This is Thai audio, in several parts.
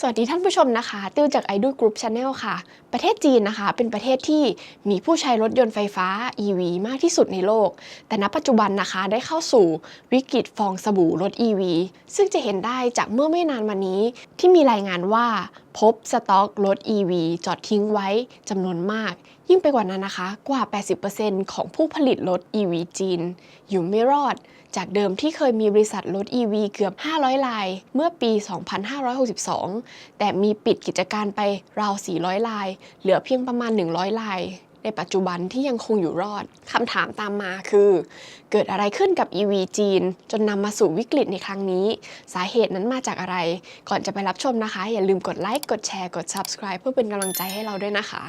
สวัสดีท่านผู้ชมนะคะ ติวจาก Idol Group Channel ค่ะ ประเทศจีนนะคะ เป็นประเทศที่มีผู้ใช้รถยนต์ไฟฟ้า EV มากที่สุดในโลก แต่ณปัจจุบันนะคะได้เข้าสู่วิกฤตฟองสบู่รถ EV ซึ่งจะเห็นได้จากเมื่อไม่นานมานี้ที่มีรายงานว่า พบสต็อกรถ EV จอดทิ้งไว้จำนวนมาก ยิ่งไปกว่านั้นนะคะ กว่า 80%ของผู้ผลิตรถ EV จีน อยู่ไม่รอด จากเดิมที่เคยมีบริษัทรถ EV เกือบ 500 ราย เมื่อปี 2562 แต่มีปิดกิจการไปราว 400 ราย เหลือเพียงประมาณ 100 ราย ในปัจจุบันที่ยังคงอยู่รอดคำถามตามมาคือ เกิดอะไรขึ้นกับ EV จีน จนนำมาสู่วิกฤตในครั้งนี้ สาเหตุนั้นมาจากอะไร ก่อนจะไปรับชมนะคะ อย่าลืมกดไลค์กดแชร์กด subscribe เพื่อเป็นกำลังใจให้เราด้วยนะคะ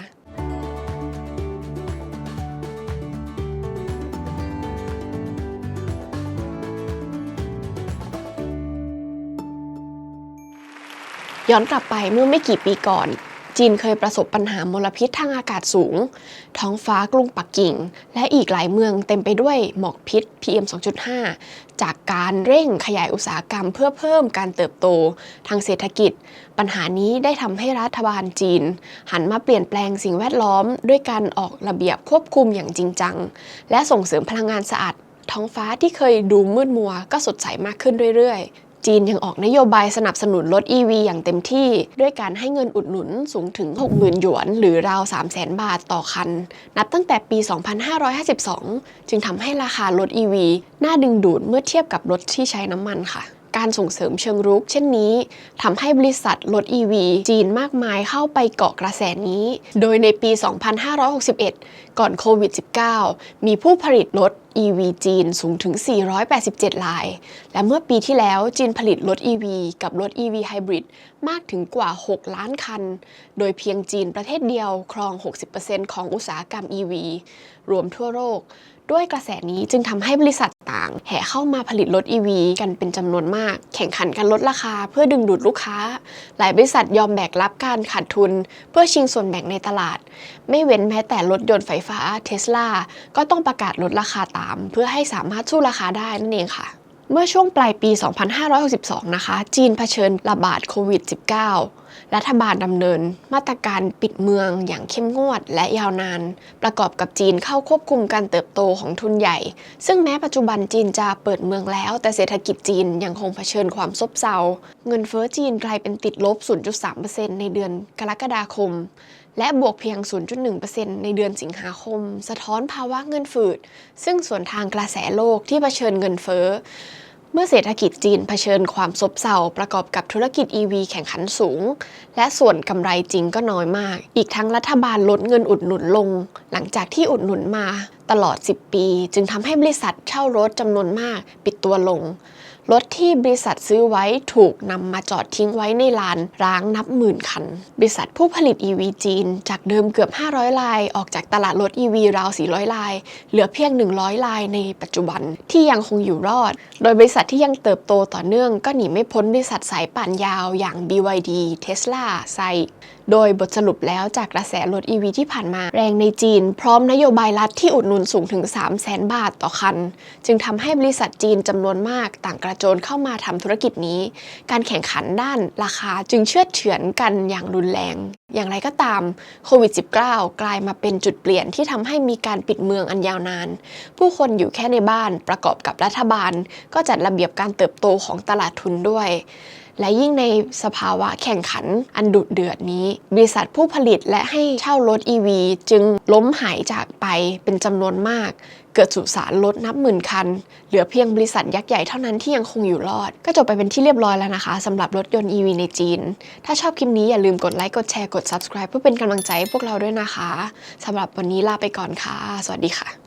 ย้อนกลับไปเมื่อไม่กี่ปีก่อน จีนเคยประสบปัญหามลพิษทางอากาศสูง ท้องฟ้ากรุงปักกิ่ง และอีกหลายเมืองเต็มไปด้วยหมอกพิษ PM 2.5 จากการเร่งขยายอุตสาหกรรมเพื่อเพิ่มการเติบโตทางเศรษฐกิจ ปัญหานี้ได้ทำให้รัฐบาลจีน หันมาเปลี่ยนแปลงสิ่งแวดล้อม ด้วยการออกระเบียบควบคุมอย่างจริงจัง และส่งเสริมพลังงานสะอาดท้องฟ้าที่เคยดูมืดมัวก็สดใสมากขึ้นเรื่อยๆ จีนยังออกนโยบายสนับสนุนรถ EV อย่างเต็มที่ด้วยการให้เงินอุดหนุนสูงถึง 60,000 หยวน หรือราว 300,000 บาทต่อคัน นับตั้งแต่ปี 2552 จึงทำให้ราคารถ EV น่าดึงดูดเมื่อเทียบกับรถที่ใช้น้ำมันค่ะการส่งเสริมเชิงรุก เช่นนี้ทำให้บริษัทรถ EV จีนมากมายเข้าไปเกาะกระแสนี้ โดยในปี 2561 ก่อนโควิด -19 มีผู้ผลิตรถ EV จีนสูงถึง 487 ลาย และเมื่อปีที่แล้วจีนผลิตรถ EV กับรถ EV Hybrid มากถึงกว่า 6 ล้านคัน โดยเพียงจีนประเทศเดียวครอง 60%ของอุตสาหกรรม EV รวมทั่วโลก ด้วยกระแสนี้จึงทำให้บริษัทต่างแห่เข้ามาผลิตรถ EV กันเป็นจำนวนมาก แข่งขันกันลดราคาเพื่อดึงดูดลูกค้า หลายบริษัทยอมแบกรับการขาดทุน เพื่อชิงส่วนแบ่งในตลาด ไม่เว้นแม้แต่รถยนต์ไฟฟ้าเทสลาก็ต้องประกาศลดราคาตามเพื่อให้สามารถสู้ราคาได้นั่นเองค่ะ เมื่อช่วงปลายปี 2562 นะคะ จีนเผชิญระบาดโควิด -19 รัฐบาลดำเนิน มาตรการปิดเมืองอย่างเข้มงวดและยาวนาน ประกอบกับจีนเข้าควบคุมการเติบโตของทุนใหญ่ ซึ่งแม้ปัจจุบันจีนจะเปิดเมืองแล้ว แต่เศรษฐกิจจีนยังคงเผชิญความซบเซา เงินเฟ้อจีนกลายเป็นติดลบ 0.3%ในเดือนกรกฎาคม และบวกเพียง 0.1%ในเดือนสิงหาคม สะท้อนภาวะเงินฝืด ซึ่งส่วนทางกระแสโลกที่เผชิญเงินเฟ้อ เมื่อเศรษฐกิจจีนเผชิญความซบเซาประกอบกับธุรกิจ EV แข่งขันสูง และส่วนกำไรจริงก็น้อยมาก อีกทั้งรัฐบาลลดเงินอุดหนุนลง หลังจากที่อุดหนุนมา ตลอด 10 ปี จึงทำให้บริษัทเช่ารถจำนวนมาก ปิดตัวลง รถที่บริษัทซื้อไว้ถูกนำมาจอดทิ้งไว้ในลานร้างนับหมื่นคัน บริษัทผู้ผลิต EV จีน จากเดิมเกือบ 500 ลาย ออกจากตลาดรถ EV ราว 400 ลาย เหลือเพียง 100 ลายในปัจจุบันที่ยังคงอยู่รอด โดยบริษัทที่ยังเติบโตต่อเนื่อง ก็หนีไม่พ้นบริษัทสายป่านยาวอย่าง BYD Tesla ไซโดยบทสรุปแล้วจากกระแสรถ EV ที่ผ่านมาแรงในจีน พร้อมนโยบายรัฐที่อุดหนุนสูงถึง 3 0 0แสนบาทต่อคัน จึงทำให้บริษัทจีนจำนวนมากต่างกระโจนเข้ามาทำธุรกิจนี้ การแข่งขันด้านราคาจึงเชื่อเฉือนกันอย่างรุนแรง อย่างไรก็ตามโควิด -19 กลายมาเป็นจุดเปลี่ยนที่ทำให้มีการปิดเมืองอันยาวนาน ผู้คนอยู่แค่ในบ้านประกอบกับรัฐบาล ก็จัดระเบียบการเติบโตของตลาดทุนด้วย และยิ่งในสภาวะแข่งขันอันดุเดือดนี้ บริษัทผู้ผลิตและให้เช่ารถ EV จึงล้มหายจากไปเป็นจำนวนมาก เกิดสุสานรถนับหมื่นคัน เหลือเพียงบริษัทยักษ์ใหญ่เท่านั้นที่ยังคงอยู่รอด ก็จบไปเป็นที่เรียบร้อยแล้วนะคะสำหรับรถยนต์ EV ในจีน ถ้าชอบคลิปนี้อย่าลืมกดไลค์กดแชร์กด subscribe เพื่อเป็นกำลังใจให้พวกเราด้วยนะคะสำหรับวันนี้ลาไปก่อนค่ะ สวัสดีค่ะ